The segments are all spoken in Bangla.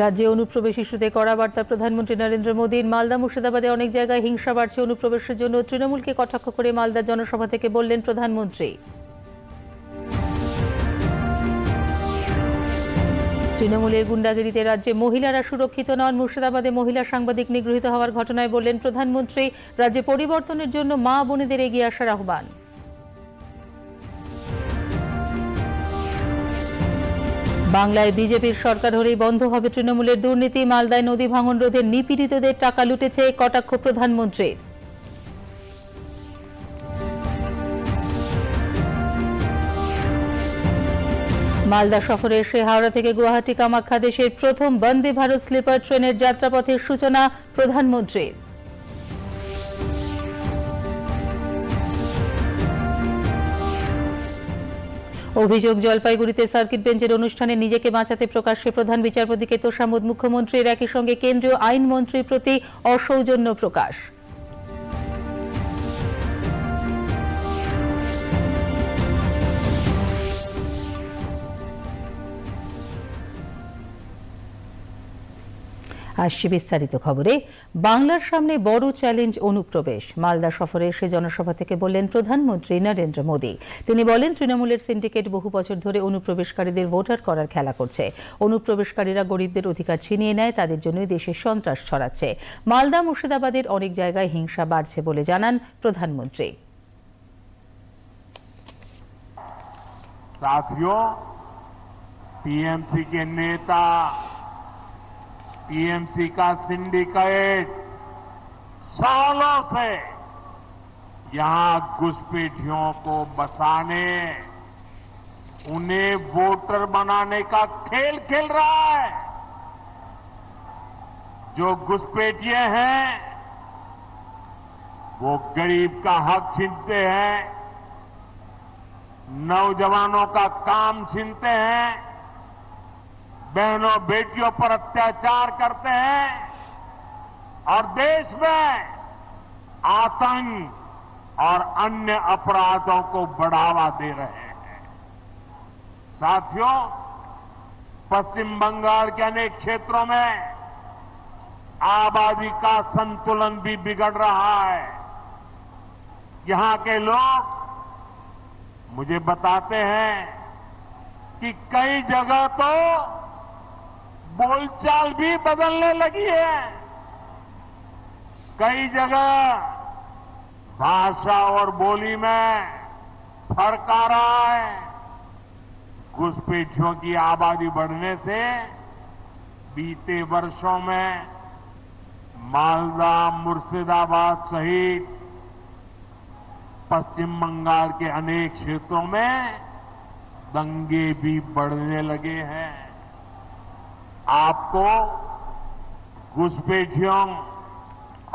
রাজ্যে অনুপ্রবেশ ইস্যুতে কড়া বার্তা প্রধানমন্ত্রী নরেন্দ্র মোদীর মালদা, মুর্শিদাবাদে অনেক জায়গায় হিংসা বাড়ছে অনুপ্রবেশের জন্য। তৃণমূলকে কটাক্ষ করে মালদার জনসভা থেকে বললেন প্রধানমন্ত্রী। তৃণমূলের গুন্ডাগিরিতে রাজ্যে মহিলারা সুরক্ষিত নন। মুর্শিদাবাদে মহিলা সাংবাদিক নিগৃহীত হওয়ার ঘটনায় বললেন প্রধানমন্ত্রী, রাজ্যে পরিবর্তনের জন্য মা বোনেদের এগিয়ে আসার আহ্বান। বাংলায় বিজেপির সরকার হলেই বন্ধ হবে তৃণমূলের দুর্নীতি, মালদায় নদী ভাঙন রোধে নিপীড়িতদের টাকা লুটেছে কটাক্ষ প্রধানমন্ত্রীর মালদা সফরে এসে হাওড়া থেকে গুয়াহাটি কামাখ্যা দেশের প্রথম বন্দে ভারত স্লিপার ট্রেনের যাত্রাপথের সূচনা প্রধানমন্ত্রীর। অভিযোগ, জলপাইগুড়িতে সার্কিট বেঞ্চের অনুষ্ঠানে নিজেকে বাঁচাতে প্রকাশ্যে প্রধান বিচারপতিকে তোষামোদ মুখ্যমন্ত্রীর একই সঙ্গে কেন্দ্রীয় আইনমন্ত্রীর প্রতি অসৌজন্য প্রকাশ। আসছে বিস্তারিত খবরে বাংলার সামনে বড় চ্যালেঞ্জ অনুপ্রবেশ মালদা সফরে এসে জনসভা থেকে বললেন প্রধানমন্ত্রী নরেন্দ্র মোদী তিনি বলেন তৃণমূলের সিন্ডিকেট বহু বছর ধরে অনুপ্রবেশকারীদের ভোটার করার খেলা করছে অনুপ্রবেশকারীরা গরিবদের অধিকার ছিনিয়ে নেয় তাদের জন্যই দেশে সন্ত্রাস ছড়াচ্ছে মালদা মুর্শিদাবাদের অনেক জায়গায় হিংসা বাড়ছে বলে জানান প্রধানমন্ত্রী साथियों टीएमसी के नेता टीएमसी का सिंडिकेट, सालों से यहाँ घुसपैठियों को बसाने, उन्हें वोटर बनाने का खेल खेल रहा है। जो घुसपैठिए हैं, वो गरीब का हक छीनते हैं, नौजवानों का काम छीनते हैं बहनों, बेटियों पर अत्याचार करते हैं और देश में आतंक और अन्य अपराधों को बढ़ावा दे रहे हैं। साथियों, पश्चिम बंगाल के अनेक क्षेत्रों में आबादी का संतुलन भी बिगड़ रहा है। यहाँ के लोग मुझे बताते हैं कि कई जगह तो बोलचाल भी बदलने लगी है। कई जगह भाषा और बोली में फ़र्क आ रहा है। घुसपैठियों की आबादी बढ़ने से बीते वर्षों में मालदा, मुर्शिदाबाद सहित पश्चिम बंगाल के अनेक क्षेत्रों में दंगे भी बढ़ने लगे हैं। आपको घुसपैठियों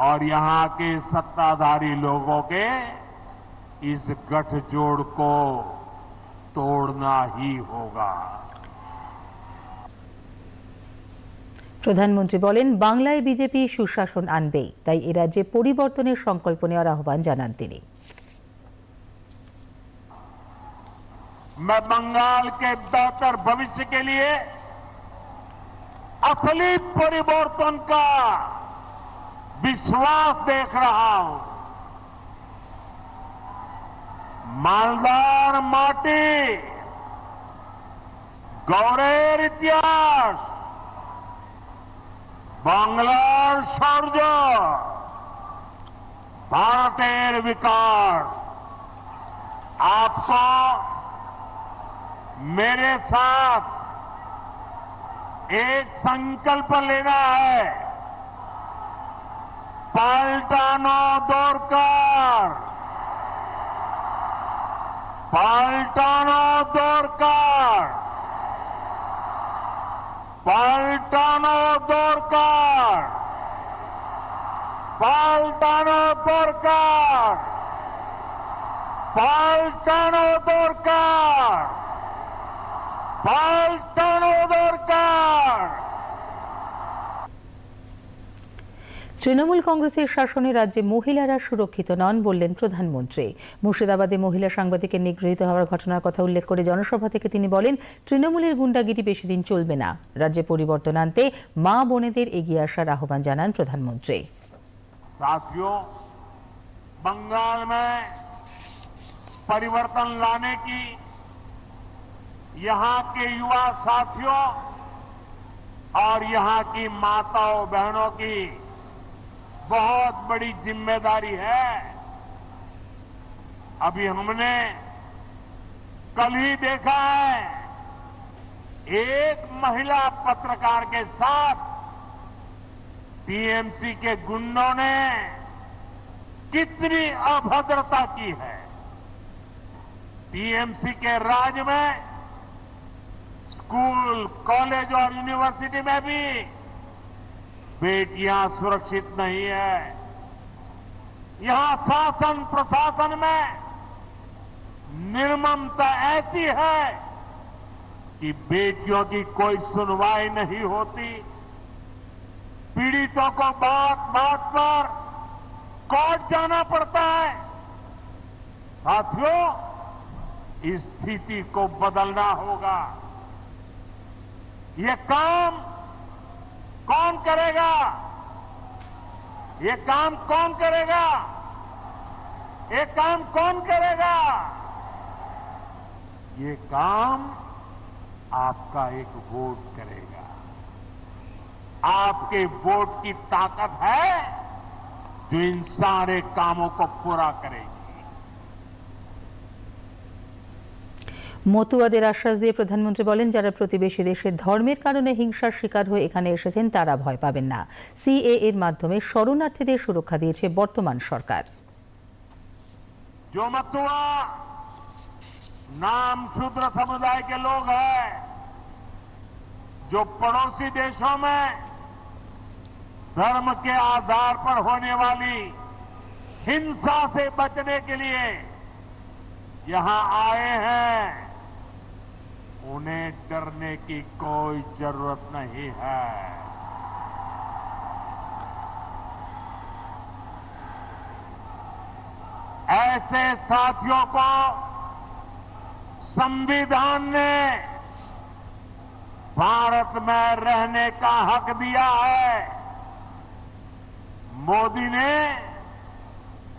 और यहां के सत्ताधारी लोगों के इस गठजोड़ को तोड़ना ही होगा প্রধানমন্ত্রী বলেন বাংলায় বিজেপি সুশাসন আনবেই তাই এ রাজ্যে পরিবর্তনের সংকল্প নেওয়ার আহ্বান জানান তিনি मैं बंगाल के बेहतर भविष्य के लिए असली परिवर्तन का विश्वास देख रहा हूं मालदार माटी गौरेर इतिहास বাংলার সৌর্য ভারতের विकास आपको मेरे साथ एक संकल्प लेना है। पलटानो दौरकार। पलटानो दौरकार। पलटानो दौरकार। पलटानो दौरकार। पलटानो दौड़कर পাল্টানো দরকার তৃণমূল কংগ্রেসের শাসনে রাজ্যে মহিলারা সুরক্ষিত নন বললেন প্রধানমন্ত্রী মুর্শিদাবাদে মহিলা সাংবাদিকের নিগৃহীত হওয়ার ঘটনার কথা উল্লেখ করে জনসভা থেকে তিনি বলেন তৃণমূলের গুন্ডাগিরি বেশি দিন চলবে না রাজ্যে পরিবর্তন আনতে মা বোনেদের এগিয়ে আসার আহ্বান জানান প্রধানমন্ত্রী साथियों बंगाल में परिवर्तन लाने की यहाँ के युवा साथियों और यहाँ की माताओं बहनों की बहुत बड़ी ज़िम्मेदारी है। अभी हमने कल ही देखा है, एक महिला पत्रकार के साथ टीएमसी के गुंडों ने कितनी अभद्रता की है। टीएमसी के राज में स्कूल, कॉलेज और यूनिवर्सिटी में भी बेटियाँ सुरक्षित नहीं है। यहाँ शासन, प्रशासन में निर्ममता ऐसी है कि बेटियों की कोई सुनवाई नहीं होती। पीड़ितों को बात बात पर कोर्ट जाना पड़ता है। साथियों, इस स्थिति को बदलना होगा। ये काम कौन करेगा? ये काम कौन करेगा? ये काम कौन करेगा? ये काम आपका एक वोट करेगा। आपके वोट की ताकत है जो इन सारे कामों को पूरा करेगी। মতুয়াদের আশ্বাস দিয়ে প্রধানমন্ত্রী বলেন যারা প্রতিবেশী দেশের ধর্মের কারণে হিংসার শিকার হয়ে এখানে এসেছেন তারা ভয় পাবেন না সিএ এর মাধ্যমে শরণার্থীদের সুরক্ষা দিয়েছে বর্তমান সরকার जो मथुआ नाम शूद्र समुदाय के लोग हैं जो पड़ोसी देशों में धर्म के आधार पर होने वाली हिंसा से बचने के लिए यहां आए हैं उन्हें डरने की कोई ज़रूरत नहीं है। ऐसे साथियों को संविधान ने भारत में रहने का हक दिया है। मोदी ने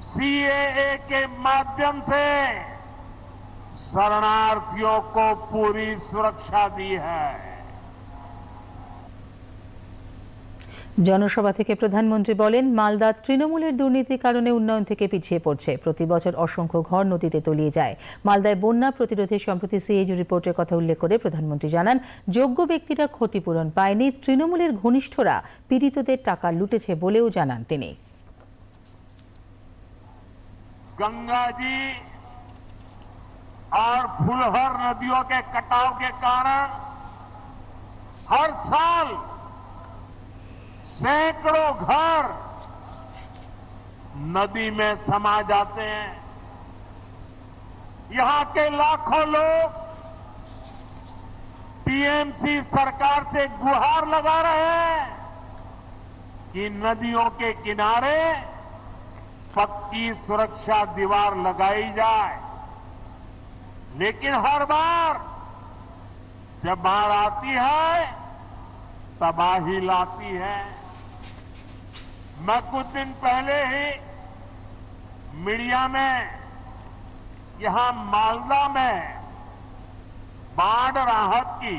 सीएए के माध्यम से शरणार्थियों को पूरी सुरक्षा दी है জনসভা থেকে প্রধানমন্ত্রী বলেন মালদা তৃণমূলের দুর্নীতির কারণে উন্নয়ন থেকে পিছিয়ে পড়ছে প্রতি বছর অসংখ্য ঘর নদীতে তলিয়ে যায় মালদায় বন্যা প্রতিরোধে সম্প্রতি সিএজি রিপোর্টের কথা উল্লেখ করে প্রধানমন্ত্রী জানান যোগ্য ব্যক্তিরা ক্ষতিপূরণ পায়নি তৃণমূলের ঘনিষ্ঠরা পীড়িতদের টাকা লুটেছে বলেও জানান তিনি गंगा जी और फुलहर नदियों के कटाव के कारण हर साल सैकड़ों घर नदी में समा जाते हैं। यहाँ के लाखों लोग टीएमसी सरकार से गुहार लगा रहे हैं कि नदियों के किनारे पक्की सुरक्षा दीवार लगाई जाए। लेकिन हर बार जब बाढ़ आती है, तबाही लाती है। मैं कुछ दिन पहले ही मीडिया में, यहाँ मालदा में बाढ़ राहत की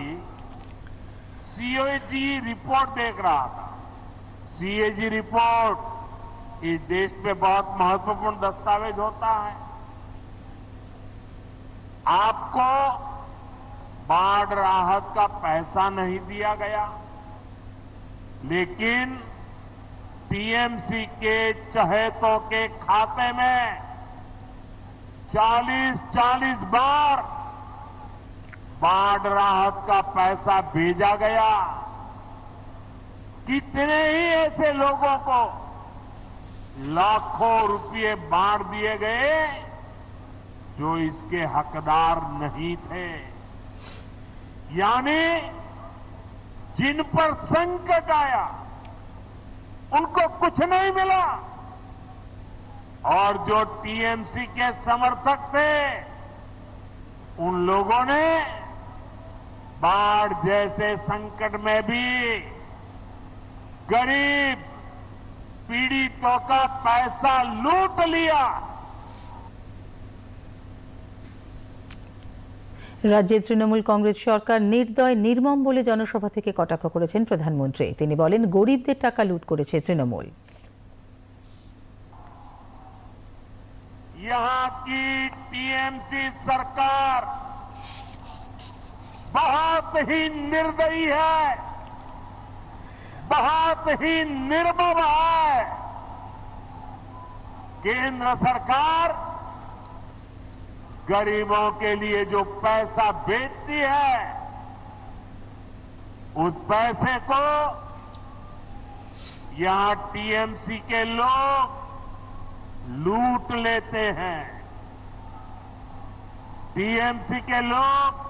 सीओजी रिपोर्ट देख रहा था। सीएजी रिपोर्ट इस देश में बहुत महत्वपूर्ण दस्तावेज़ होता है। आपको बाढ़ राहत का पैसा नहीं दिया गया, लेकिन पीएमसी के चहेतों के खाते में 40-40 बार बाढ़ राहत का पैसा भेजा गया। कितने ही ऐसे लोगों को लाखों रुपए बांट दिए गए जो इसके हकदार नहीं थे। यानी जिन पर संकट आया, उनको कुछ नहीं मिला। और जो टीएमसी के समर्थक थे, उन लोगों ने बाढ़ जैसे संकट में भी गरीब, पीड़ितों का पैसा लूट लिया। রাজ্যের তৃণমূল কংগ্রেস সরকার নির্দয় নির্মম বলে জনসভা থেকে কটাক্ষ করেছেন প্রধানমন্ত্রী তিনি বলেন গরিবদের টাকা লুট করেছে তৃণমূল यहाँ की टीएमसी सरकार बहुत ही निर्दयी है बहुत ही निर्मम है केंद्र सरकार गरीबों के लिए जो पैसा बेचती है, उस पैसे को यहाँ टीएमसी के लोग लूट लेते हैं। टीएमसी के लोग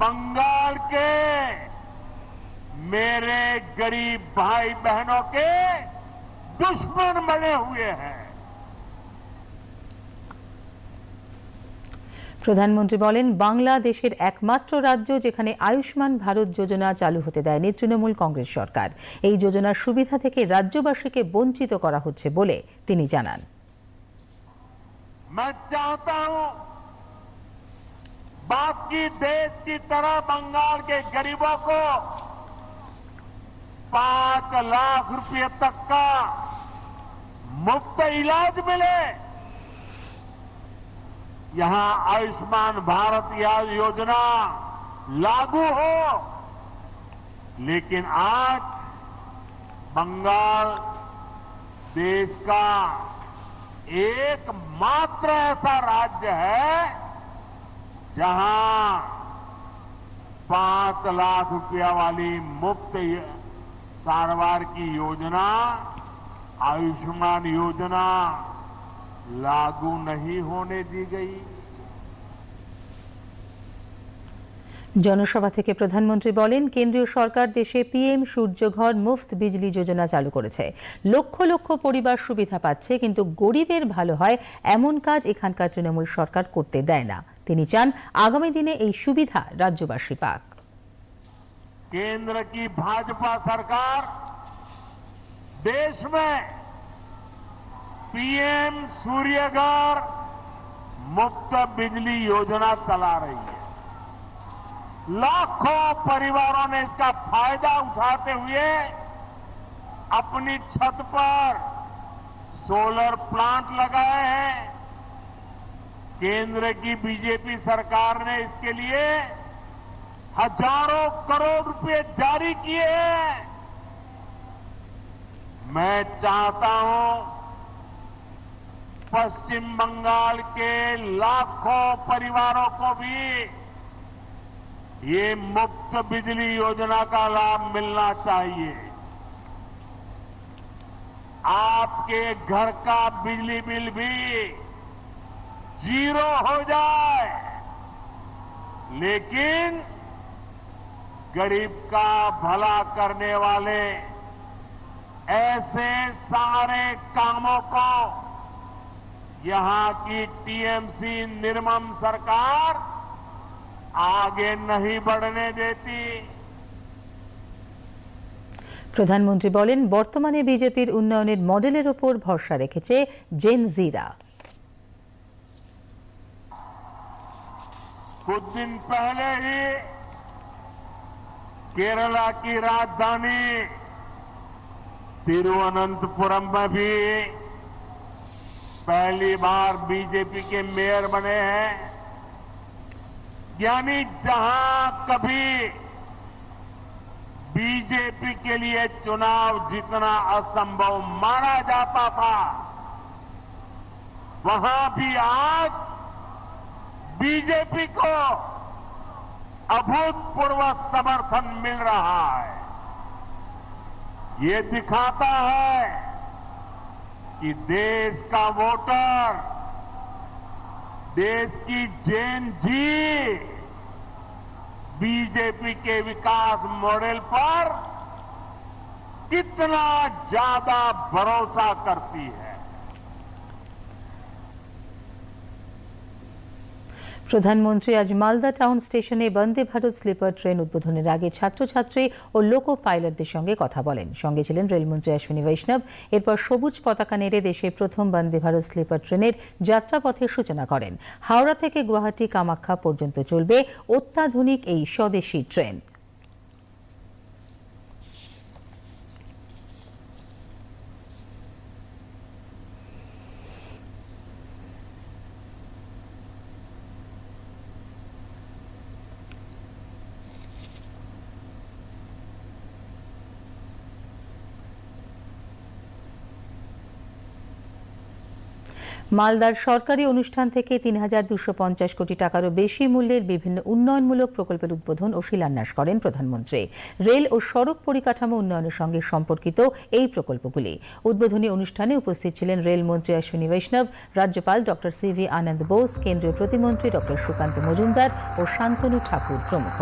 बंगाल के मेरे गरीब भाई बहनों के दुश्मन बने हुए हैं। প্রধানমন্ত্রী বলেন বাংলাদেশের একমাত্র রাজ্য যেখানে আয়ুষ্মান ভারত যোজনা চালু হতে দেয়নি তৃণমূল কংগ্রেস সরকার এই যোজনার সুবিধা থেকে রাজ্যবাসীকে বঞ্চিত করা হচ্ছে বলে তিনি জানান मैं चाहता हूं बाकी देश की तरह बंगाल के गरीबों को पांच लाख रुपए तक का मुफ्त इलाज मिले यहाँ आयुष्मान भारत या योजना लागू हो। लेकिन आज बंगाल देश का एकमात्र ऐसा राज्य है जहाँ पाँच लाख रुपया वाली मुफ़्त सारवार की योजना, आयुष्मान योजना लागू नहीं होने दी गई জনসভা থেকে প্রধানমন্ত্রী বলেন কেন্দ্রীয় সরকার দেশে পিএম সূর্যঘর মুফত বিজলি যোজনা চালু করেছে লক্ষ লক্ষ পরিবার সুবিধা পাচ্ছে কিন্তু গরিবের ভালো হয় এমন কাজ এখানকার তৃণমূল সরকার করতে দেয় না তিনি চান আগামী দিনে এই সুবিধা রাজ্যবাসী পাক केंद्र की भाजपा सरकार देश में पीएम सूर्यघर मुफ़्त बिजली योजना चला रही है। लाखों परिवारों ने इसका फ़ायदा उठाते हुए अपनी छत पर सोलर प्लांट लगाए हैं। केंद्र की बीजेपी सरकार ने इसके लिए हज़ारों करोड़ रुपए जारी किए हैं। मैं चाहता हूँ पश्चिम बंगाल के लाखों परिवारों को भी ये मुफ़्त बिजली योजना का लाभ मिलना चाहिए। आपके घर का बिजली बिल भी ज़ीरो हो जाए। लेकिन गरीब का भला करने वाले ऐसे सारे कामों को यहां की टीएमसी निर्मम सरकार आगे नहीं बढ़ने देती প্রধানমন্ত্রী বলেন বর্তমানে বিজেপির উন্নয়নের মডেলের ওপর ভরসা রেখেছে জেন জিরা कुछ दिन पहले ही केरला की राजधानी तिरुवनंतपुरम में भी पहली बार बीजेपी के मेयर बने हैं। यानी जहाँ कभी बीजेपी के लिए चुनाव जीतना असंभव माना जाता था, वहाँ भी आज बीजेपी को अभूतपूर्व समर्थन मिल रहा है। ये दिखाता है कि देश का वोटर, देश की जेन जी बीजेपी के विकास मॉडल पर कितना ज़्यादा भरोसा करती है। প্রধানমন্ত্রী আজ মালদা টাউন স্টেশনে বন্দে ভারত স্লিপার ট্রেন উদ্বোধনের আগে ছাত্রছাত্রী ও লোকো পাইলটদের সঙ্গে কথা বলেন। সঙ্গে ছিলেন রেলমন্ত্রী অশ্বিনী বৈষ্ণব। এরপর সবুজ পতাকা নেড়ে দেশে প্রথম বন্দে ভারত স্লিপার ট্রেনের যাত্রাপথের সূচনা করেন। হাওড়া থেকে গুয়াহাটি কামাখ্যা পর্যন্ত চলবে অত্যাধুনিক এই স্বদেশী ট্রেন। মালদার সরকারি অনুষ্ঠান থেকে তিন হাজার দুশো পঞ্চাশ কোটি টাকারও বেশি মূল্যের বিভিন্ন উন্নয়নমূলক প্রকল্পের উদ্বোধন ও শিলান্যাস করেন প্রধানমন্ত্রী। রেল ও সড়ক পরিকাঠামো উন্নয়নের সঙ্গে সম্পর্কিত এই প্রকল্পগুলি। উদ্বোধনী অনুষ্ঠানে উপস্থিত ছিলেন রেলমন্ত্রী অশ্বিনী বৈষ্ণব, রাজ্যপাল doctor C V Ananda Bose, কেন্দ্রীয় প্রতিমন্ত্রী ডক্টর সুকান্ত মজুমদার ও শান্তনু ঠাকুর প্রমুখ।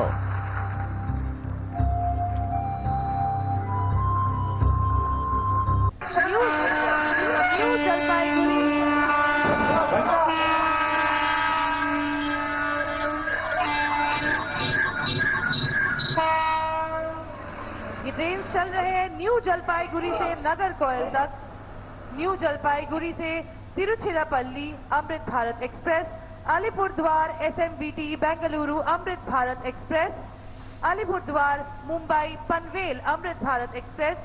न्यू जलपाईगुड़ी से नगर कोयल तक। न्यू जलपाईगुड़ी से Tiruchirappalli Amrit Bharat express. Alipurduar SMBT Bengaluru Amrit Bharat express. Alipurduar Mumbai Panvel Amrit Bharat express.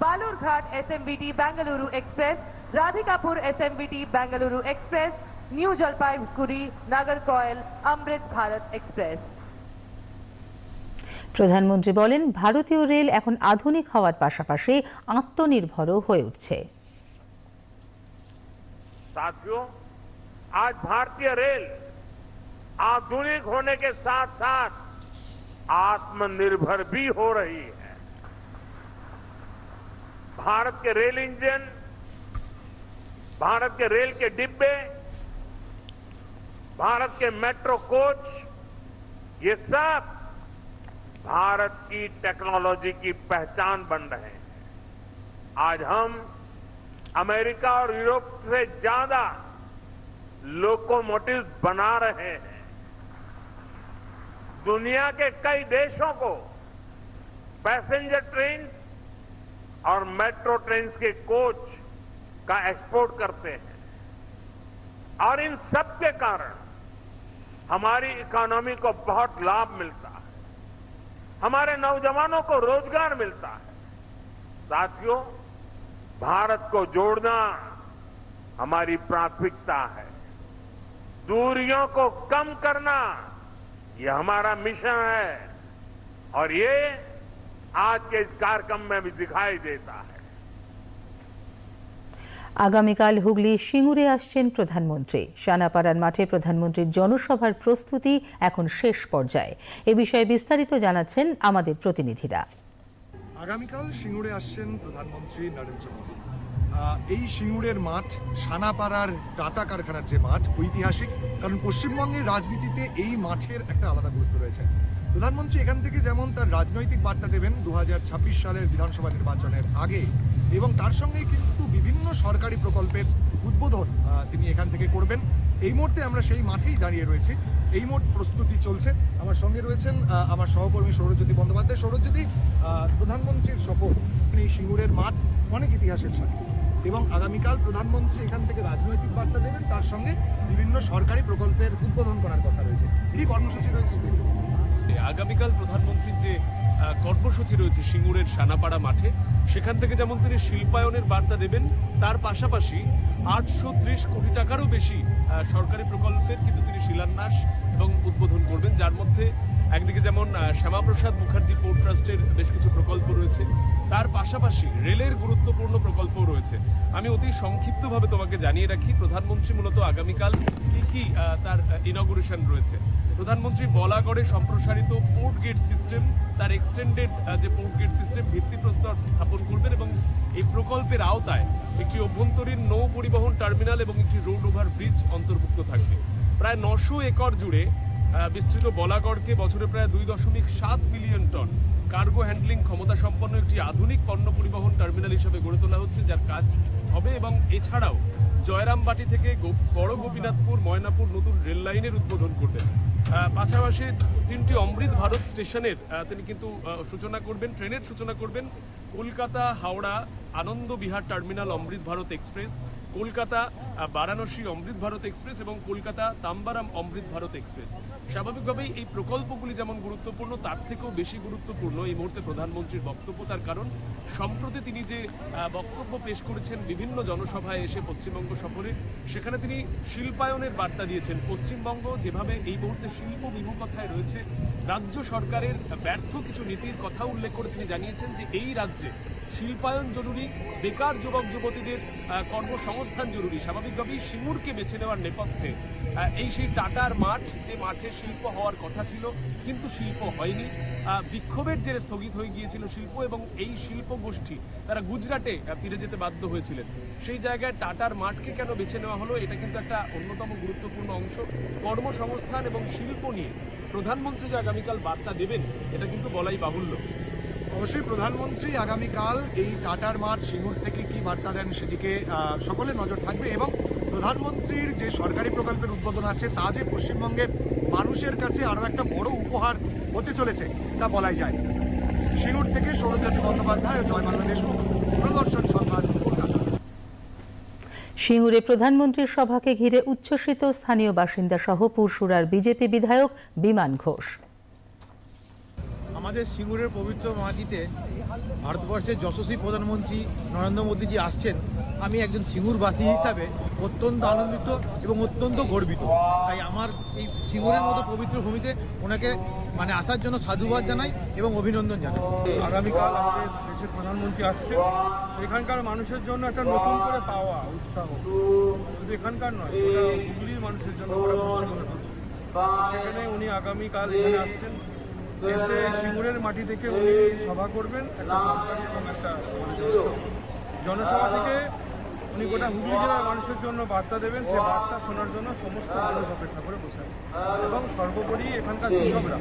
Balurghat SMBT Bengaluru express. Radhikapur SMBT Bengaluru express. New Jalpaiguri Nagercoil Amrit Bharat express. প্রধানমন্ত্রী বলেন ভারতীয় রেল এখন আধুনিক হওয়ার পাশাপাশি আত্মনির্ভরও হয়ে উঠছে साथियों आज भारतीय रेल आधुनिक होने के साथ साथ आत्मनिर्भर भी हो रही है भारत के रेल इंजन भारत के रेल के डिब्बे भारत के मेट्रो कोच ये सब भारत की टेक्नोलॉजी की पहचान बन रहे हैं। आज हम अमेरिका और यूरोप से ज़्यादा लोकोमोटिव बना रहे हैं। दुनिया के कई देशों को पैसेंजर ट्रेन और मेट्रो ट्रेन के कोच का एक्सपोर्ट करते हैं। और इन सब के कारण हमारी इकोनॉमी को बहुत लाभ मिलता है हमारे नौजवानों को रोज़गार मिलता है। साथियों, भारत को जोड़ना हमारी प्राथमिकता है। दूरियों को कम करना यह हमारा मिशन है। और ये आज के इस कार्यक्रम में भी दिखाई देता है। আগামীকাল হুগলি সিঙ্গুরে আসছেন প্রধানমন্ত্রী। সানাপাড়ার মাঠে প্রধানমন্ত্রীর জনসভার প্রস্তুতি এখন শেষ পর্যায়ে। এ বিষয়ে বিস্তারিত জানাচ্ছেন আমাদের প্রতিনিধিরা। আগামীকাল সিঙ্গুরে আসছেন প্রধানমন্ত্রী নরেন্দ্র মোদী। এই সিঙ্গুরের মাঠ সানাপাড়ার টাটা কারখানার যে মাঠ, ঐতিহাসিক। কারণ পশ্চিমবঙ্গের রাজনীতিতে এই মাঠের একটা আলাদা গুরুত্ব রয়েছে। প্রধানমন্ত্রী এখান থেকে যেমন তার রাজনৈতিক বার্তা দেবেন দু হাজার ছাব্বিশ সালের বিধানসভা নির্বাচনের আগে, এবং তার সঙ্গে কিন্তু বিভিন্ন সরকারি প্রকল্পের উদ্বোধন তিনি এখান থেকে করবেন। এই মুহূর্তে আমরা সেই মাঠেই দাঁড়িয়ে রয়েছি। এই মুহূর্তে প্রস্তুতি চলছে। আমার সঙ্গে রয়েছেন আমার সহকর্মী সৌরজ্যোতি বন্দ্যোপাধ্যায়। সৌরজ্যোতি প্রধানমন্ত্রীর সফর এই সিঙ্গুরের মাঠ, অনেক ইতিহাসের সাথে এবং আগামীকাল প্রধানমন্ত্রী এখান থেকে রাজনৈতিক বার্তা দেবেন। তার সঙ্গে বিভিন্ন সরকারি প্রকল্পের উদ্বোধন করার কথা রয়েছে। কি কর্মসূচি রয়েছে। আগামীকাল প্রধানমন্ত্রীর যে কর্মসূচি রয়েছে সিঙ্গুরের সানাপাড়া মাঠে, সেখান থেকে যেমন তিনি শিল্পায়নের বার্তা দেবেন, তার পাশাপাশি আটশো ত্রিশ কোটি টাকারও বেশি সরকারি প্রকল্পের কিন্তু তিনি শিলান্যাস এবং উদ্বোধন করবেন। যার মধ্যে একদিকে যেমন শ্যামাপ্রসাদ মুখার্জি পোর্ট ট্রাস্টের বেশ কিছু প্রকল্প রয়েছে, তার পাশাপাশি রেলের গুরুত্বপূর্ণ প্রকল্প রয়েছে। আমি অতি সংক্ষিপ্তভাবে তোমাকে জানিয়ে রাখি, প্রধানমন্ত্রী মূলত আগামীকাল কি কি তার ইনগুরেশন রয়েছে। প্রধানমন্ত্রী বলাগড়ে সম্প্রসারিত পোর্ট গেট সিস্টেম, তার এক্সটেন্ডেড যে পোর্ট গেট সিস্টেম ভিত্তিপ্রস্তর স্থাপন করবেন এবং এই প্রকল্পের আওতায় একটি অভ্যন্তরীণ নৌ পরিবহন টার্মিনাল এবং একটি রোড ওভার ব্রিজ অন্তর্ভুক্ত থাকবে। প্রায় নশো একর জুড়ে বিস্তৃত বলাগড়কে বছরে প্রায় দুই দশমিক সাত মিলিয়ন টন কার্গো হ্যান্ডলিং ক্ষমতা সম্পন্ন একটি আধুনিক পণ্য পরিবহন টার্মিনাল হিসেবে গড়ে তোলা হচ্ছে, যার কাজ হবে এবং এছাড়াও জয়রামবাটি থেকে বড় গোপীনাথপুর, ময়নাপুর নতুন রেল লাইনের উদ্বোধন করবেন। পাশাপাশি তিনটি অমৃত ভারত স্টেশনের তিনি কিন্তু সূচনা করবেন, ট্রেনের সূচনা করবেন। Kolkata, Howrah, Anand Vihar terminal Amrit Bharat express, Kolkata Varanasi Amrit Bharat express এবং কলকাতা, তাম্বারাম অমৃত ভারত এক্সপ্রেস। স্বাভাবিকভাবেই এই প্রকল্পগুলি যেমন গুরুত্বপূর্ণ, তার থেকেও বেশি গুরুত্বপূর্ণ। এই মুহূর্তে প্রধানমন্ত্রীর বক্তব্য, তার কারণ সম্প্রতি তিনি যে বক্তব্য পেশ করেছেন বিভিন্ন জনসভায় এসে পশ্চিমবঙ্গ সফরে, সেখানে তিনি শিল্পায়নের বার্তা দিয়েছেন। পশ্চিমবঙ্গ যেভাবে এই মুহূর্তে শিল্প বিমুখতায় রয়েছে, রাজ্য সরকারের ব্যর্থ কিছু নীতির কথা উল্লেখ করে তিনি জানিয়েছেন যে, এই রাজ্যে শিল্পায়ন জরুরি, বেকার যুবক, যুবতীদের কর্মসংস্থান জরুরি। স্বাভাবিকভাবেই সিঙ্গুরকে বেছে নেওয়ার নেপথ্যে এই সেই টাটার মাঠ, যে মাঠে শিল্প হওয়ার কথা ছিল, কিন্তু শিল্প হয়নি। বিক্ষোভের জেরে স্থগিত হয়ে গিয়েছিল শিল্প এবং এই শিল্প গোষ্ঠী তারা গুজরাটে ফিরে যেতে বাধ্য হয়েছিলেন। সেই জায়গায় টাটার মাঠকে কেন বেছে নেওয়া হলো, এটা কিন্তু একটা অন্যতম গুরুত্বপূর্ণ অংশ। কর্মসংস্থান এবং শিল্প নিয়ে প্রধানমন্ত্রী যে আগামীকাল বার্তা দেবেন, এটা কিন্তু বলাই বাহুল্য। অবশ্যই প্রধানমন্ত্রী আগামীকাল এই টাটার মাঠ সিঙ্গুর থেকে কি বার্তা দেন সেদিকে সকলের নজর থাকবে এবং প্রধানমন্ত্রীর যে সরকারি প্রকল্পের উদ্বোধন আছে, তা যে পশ্চিমবঙ্গের মানুষের কাছে আরও একটা বড় উপহার হতে চলেছে, তা বলাই যায়। সিঙ্গুর থেকে সৌরজ্যোতি বন্দ্যোপাধ্যায় ও জয় বাংলাদেশ দূরদর্শন সংবাদ, কলকাতা। সিঙ্গুরে প্রধানমন্ত্রীর সভাকে ঘিরে উচ্ছ্বসিত স্থানীয় বাসিন্দা সহ পুরসুরার বিজেপি বিধায়ক বিমান ঘোষ। আমাদের সিঙ্গুরের পবিত্র মাটিতে ভারতবর্ষের যশস্বী প্রধানমন্ত্রী নরেন্দ্র মোদীজি আসছেন। আমি একজন সিঙ্গুরবাসী হিসাবে অত্যন্ত আনন্দিত এবং অত্যন্ত গর্বিত। তাই আমার এই সিঙ্গুরের মতো পবিত্র ভূমিতে ওনাকে মানে আসার জন্য সাধুবাদ জানাই এবং অভিনন্দন জানাই। আগামীকাল আমাদের দেশের প্রধানমন্ত্রী আসছে এখানকার মানুষের জন্য একটা নতুন করে পাওয়া উৎসাহ। শুধু এখানকার নয় হুগলির মানুষের জন্য সেখানে উনি আগামীকাল এখানে আসছেন। এসে সিঙ্গুরের মাটি থেকে উনি সভা করবেন একটা সরকারি এবং একটা জনসভা। থেকে উনি গোটা হুগলি জেলার মানুষের জন্য বার্তা দেবেন সেই বার্তা শোনার জন্য সমস্ত মানুষ অপেক্ষা করে বসে এবং সর্বোপরি এখানকার কৃষকরা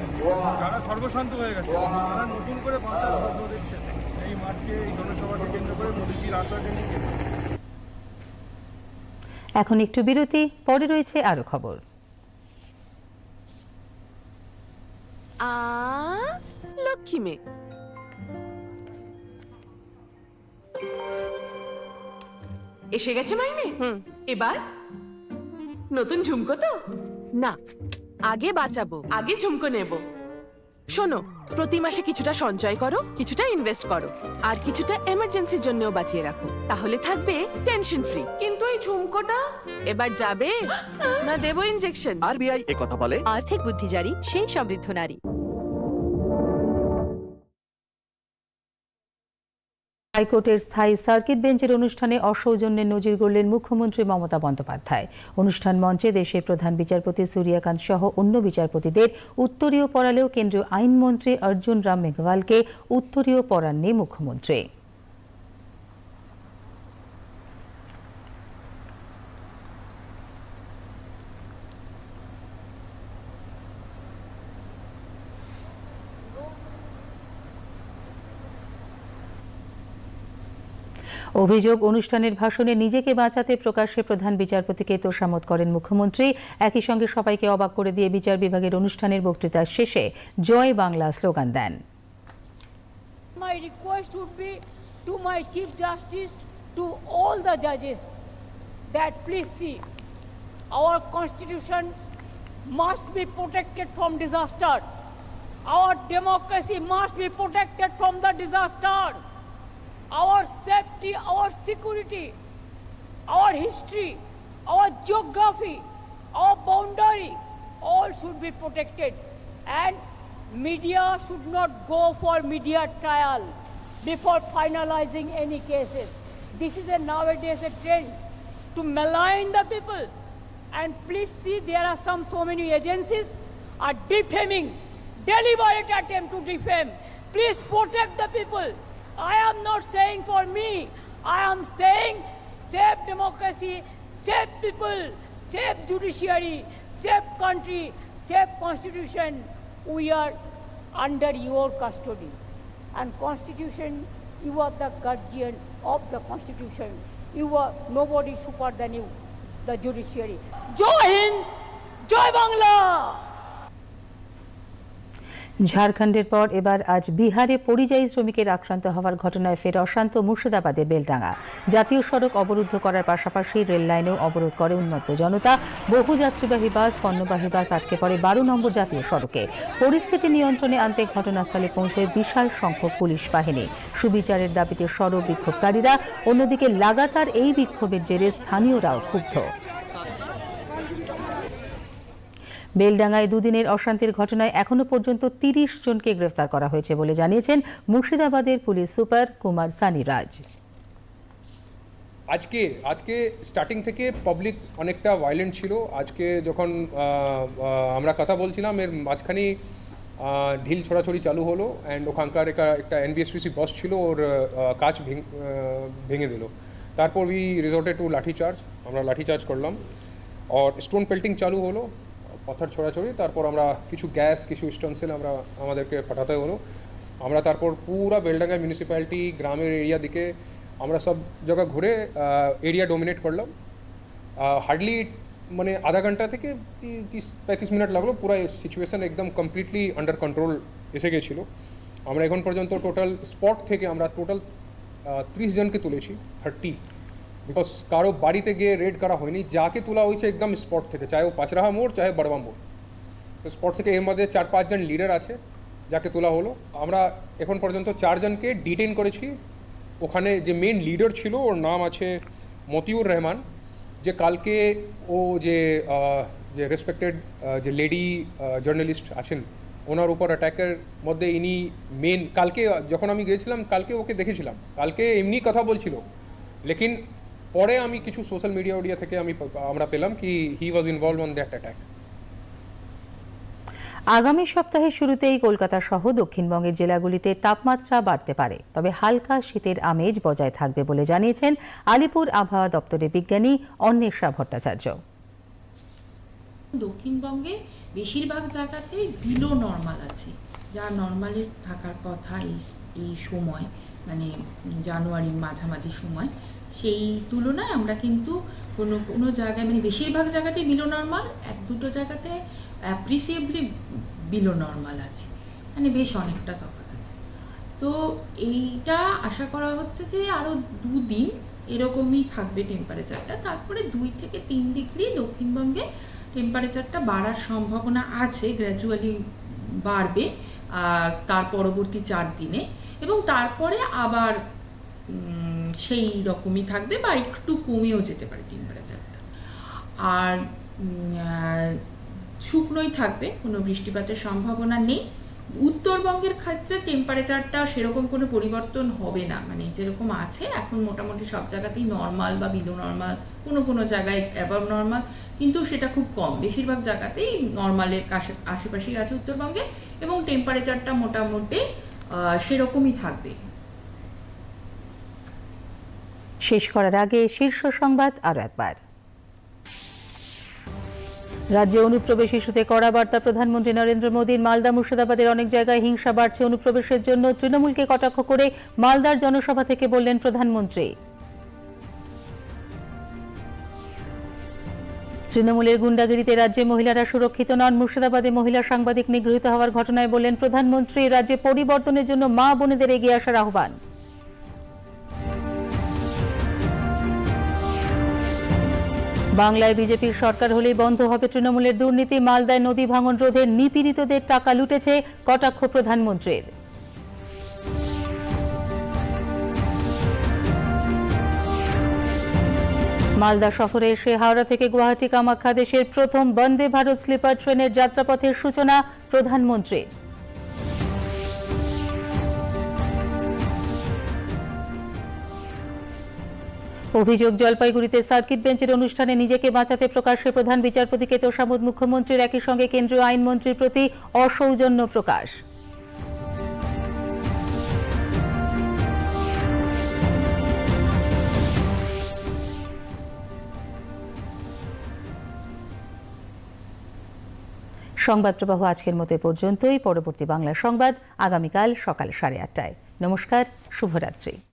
যারা সর্বশান্ত হয়ে গেছে তারা নতুন করে বাঁচার স্বপ্ন দেখছেন এই মাঠকে এই জনসভাকে কেন্দ্র করে মোদীজির আশাকে নিয়ে কেন্দ্র এখন একটু বিরতি পরে রয়েছে আরও খবর। আ লক্ষ্মী মেয়ে এসে গেছে মাইনে এবার? নতুন ঝুমকো তো? না আগে বাঁচাবো। আগে ঝুমকো নেব। শোনো প্রতি মাসে কিছুটা সঞ্চয় করো কিছুটা ইনভেস্ট করো আর কিছুটা এমার্জেন্সির জন্যও বাঁচিয়ে রাখো। তাহলে থাকবে টেনশন ফ্রি কিন্তু এই ঝুমকোটা? এবার যাবে? না দেবো ইনজেকশন আরবিআই কথা বলে? আর্থিক বুদ্ধি জারি সেই সমৃদ্ধ নারী। হাইকোর্টের স্থায়ী সার্কিট বেঞ্চের অনুষ্ঠানে অসৌজন্যের নজির গড়লেন মুখ্যমন্ত্রী মমতা বন্দ্যোপাধ্যায়। অনুষ্ঠান মঞ্চে দেশের প্রধান বিচারপতি সূর্যকান্ত সহ অন্য বিচারপতিদের উত্তরীয় পড়ালেও কেন্দ্রীয় আইনমন্ত্রী অর্জুন রাম মেঘওয়ালকে উত্তরীয় পড়াননি মুখ্যমন্ত্রী। অভিযোগ অনুষ্ঠানের ভাষণে নিজেকে বাঁচাতে প্রকাশ্যে প্রধান বিচারপতিকে তোষামত করেন মুখ্যমন্ত্রী একই সঙ্গে সবাইকে অবাক করে দিয়ে বিচার বিভাগের অনুষ্ঠানের বক্তৃতার শেষে জয় বাংলা স্লোগান দেন Our constitution must be protected from disaster. Our democracy must be protected from the disaster. Our safety, our security, our history, our geography, our boundary, all should be protected. And media should not go for media trial before finalizing any cases. This is a nowadays a trend to malign the people. And please see, there are some so many agencies are defaming, deliberate attempt to defame. Please protect the people. I am not saying for me. I am saying save democracy, save people, save judiciary, save country, save constitution. We are under your custody. and constitution, you are the guardian of the constitution. You are nobody super than you, the judiciary. Joy Hind, Joy Bangla! ঝাড়খণ্ডের পর এবার আজ বিহারে পরিযায়ী শ্রমিকের আক্রান্ত হওয়ার ঘটনায় ফের অশান্ত মুর্শিদাবাদের বেলডাঙ্গা। জাতীয় সড়ক অবরুদ্ধ করার পাশাপাশি রেল লাইনেও অবরোধ করে উন্মত্ত জনতা। বহু যাত্রীবাহী বাস, পণ্যবাহী বাস আটকে পড়ে বারো নম্বর জাতীয় সড়কে। পরিস্থিতি নিয়ন্ত্রণে আনতে ঘটনাস্থলে পৌঁছয় বিশাল সংখ্যক পুলিশ বাহিনী। সুবিচারের দাবিতে সড়ক বিক্ষোভকারীরা, অন্যদিকে লাগাতার এই বিক্ষোভের জেরে স্থানীয়রাও ক্ষুব্ধ। বেলডাঙ্গায় দুদিনের অশান্তির ঘটনায় এখনও পর্যন্ত তিরিশ জনকে গ্রেফতার করা হয়েছে বলে জানিয়েছেন মুর্শিদাবাদের পুলিশ সুপার কুমার সানি রাজ আজকে আজকে স্টার্টিং থেকে পাবলিক অনেকটা ভায়োলেন্ট ছিল। আজকে যখন আমরা কথা বলছিলাম, এর মাঝখানে ঢিল ছোড়াছড়ি চালু হলো অ্যান্ড ওখানকার একটা এনবিএসটিসি বস ছিল, ওর কাজ ভেঙ- দিল। তারপর we resorted to lathi charge আমরা লাঠি চার্জ করলাম। আর স্টোন পেল্টিং চালু হলো। পাথর ছোড়াছড়ি, তারপর আমরা কিছু গ্যাস কিছু স্টনসেল আমরা আমাদেরকে পাঠাতে হলো। আমরা তারপর পুরা বেলডাঙ্গা মিউনিসিপ্যালিটি গ্রামের এরিয়া দিকে আমরা সব জায়গা ঘুরে এরিয়া ডোমিনেট করলাম। হার্ডলি মানে আধা ঘণ্টা থেকে তিরিশ পঁয়ত্রিশ মিনিট লাগল, পুরো সিচুয়েশন একদম কমপ্লিটলি আন্ডার কন্ট্রোল এসে গেছিল। আমরা এখন পর্যন্ত টোটাল স্পট থেকে আমরা টোটাল ত্রিশ জনকে তুলেছি থার্টি বিকজ কারও বাড়িতে গিয়ে রেড করা হয়নি, যাকে তোলা হয়েছে একদম স্পট থেকে, চাহে ও পাচরাহা মোড়, চাহে বড়বা মোড়। তো স্পট থেকে এর মধ্যে চার পাঁচজন লিডার আছে, যাকে তোলা হলো। আমরা এখন পর্যন্ত চারজনকে ডিটেন করেছি। ওখানে যে মেন লিডার ছিল, ওর নাম আছে মতিউর রহমান। যে কালকে ও যে যে রেসপেক্টেড যে লেডি জার্নালিস্ট আছেন, ওনার উপর অ্যাটাকের মধ্যে ইনি মেন কালকে যখন আমি গিয়েছিলাম, কালকে ওকে দেখেছিলাম। কালকে এমনি কথা বলছিল। লেকিন পরে আমি কিছু সোশ্যাল মিডিয়া ওডিয়া থেকে আমি আমরা পেলাম কি he was involve on that attack আগামী সপ্তাহের শুরুতেই কলকাতা সহ দক্ষিণবঙ্গের জেলাগুলিতে তাপমাত্রা বাড়তে পারে তবে হালকা শীতের আমেজ বজায় থাকবে বলে জানিয়েছেন আলিপুর আবহাওয়া দপ্তরের বিজ্ঞানী অন্বেষা ভট্টাচার্য। দক্ষিণবঙ্গে বেশিরভাগ জায়গাতেই বিলো নর্মাল আছে যা নর্মালের থাকার কথা এই এই সময় মানে জানুয়ারির মাঝামাঝি সময়। সেই তুলনায় আমরা কিন্তু কোনো কোনো জায়গায় মানে বেশিরভাগ জায়গাতেই বিলো নর্মাল এক দুটো জায়গাতে অ্যাপ্রিসিয়েবলি বিলো নর্মাল আছে। মানে বেশ অনেকটা তফাৎ আছে। তো এইটা আশা করা হচ্ছে যে আরও দুদিন এরকমই থাকবে টেম্পারেচারটা তারপরে দুই থেকে তিন ডিগ্রি দক্ষিণবঙ্গে টেম্পারেচারটা বাড়ার সম্ভাবনা আছে গ্র্যাজুয়ালি বাড়বে তার পরবর্তী চার দিনে। এবং তারপরে আবার সেই রকমই থাকবে বা একটু কমেও যেতে পারে টেম্পারেচারটা আর শুকনোই থাকবে, কোনো বৃষ্টিপাতের সম্ভাবনা নেই। উত্তরবঙ্গের ক্ষেত্রে টেম্পারেচারটা সেরকম কোনো পরিবর্তন হবে না। মানে যেরকম আছে, এখন মোটামুটি সব জায়গাতেই নর্মাল বা বিলো নর্মাল কোনো কোনো জায়গায় অ্যাবাভ নর্মাল কিন্তু সেটা খুব কম। বেশিরভাগ জায়গাতেই নর্মালের কাছে আশেপাশেই আছে উত্তরবঙ্গে এবং টেম্পারেচারটা মোটামুটি সেরকমই থাকবে। শেষ করার আগে শীর্ষ সংবাদ আরও একবার। রাজ্যে অনুপ্রবেশ ইস্যুতে কড়া বার্তা প্রধানমন্ত্রী নরেন্দ্র মোদীর মালদা, মুর্শিদাবাদের অনেক জায়গায় হিংসা বাড়ছে অনুপ্রবেশের জন্য। তৃণমূলকে কটাক্ষ করে মালদার জনসভা থেকে বললেন প্রধানমন্ত্রী। তৃণমূলের গুন্ডাগিরিতে রাজ্যে মহিলারা সুরক্ষিত নন। মুর্শিদাবাদে মহিলা সাংবাদিক নিগৃহীত হওয়ার ঘটনায় বললেন প্রধানমন্ত্রী, রাজ্যে পরিবর্তনের জন্য মা বোনেদের এগিয়ে আসার আহ্বান। বাংলায় বিজেপির সরকার হলেই বন্ধ হবে তৃণমূলের দুর্নীতি, মালদায় নদী ভাঙন রোধে নিপীড়িতদের টাকা লুটেছে কটাক্ষ প্রধানমন্ত্রীর। মালদা সফরে এসে হাওড়া থেকে গুয়াহাটি কামাখ্যা দেশের প্রথম বন্দে ভারত স্লিপার ট্রেনের যাত্রাপথের সূচনা প্রধানমন্ত্রীর। অভিযোগ, জলপাইগুড়িতে সার্কিট বেঞ্চের অনুষ্ঠানে নিজেকে বাঁচাতে প্রকাশ্যে প্রধান বিচারপতিকে তোষামুদ মুখ্যমন্ত্রীর একই সঙ্গে কেন্দ্রীয় আইনমন্ত্রীর প্রতি অসৌজন্য প্রকাশ। সংবাদ প্রবাহ আজকের মতো পর্যন্তই। পরবর্তী বাংলা সংবাদ আগামীকাল সকাল সাড়ে আটটায়। নমস্কার, শুভরাত্রি।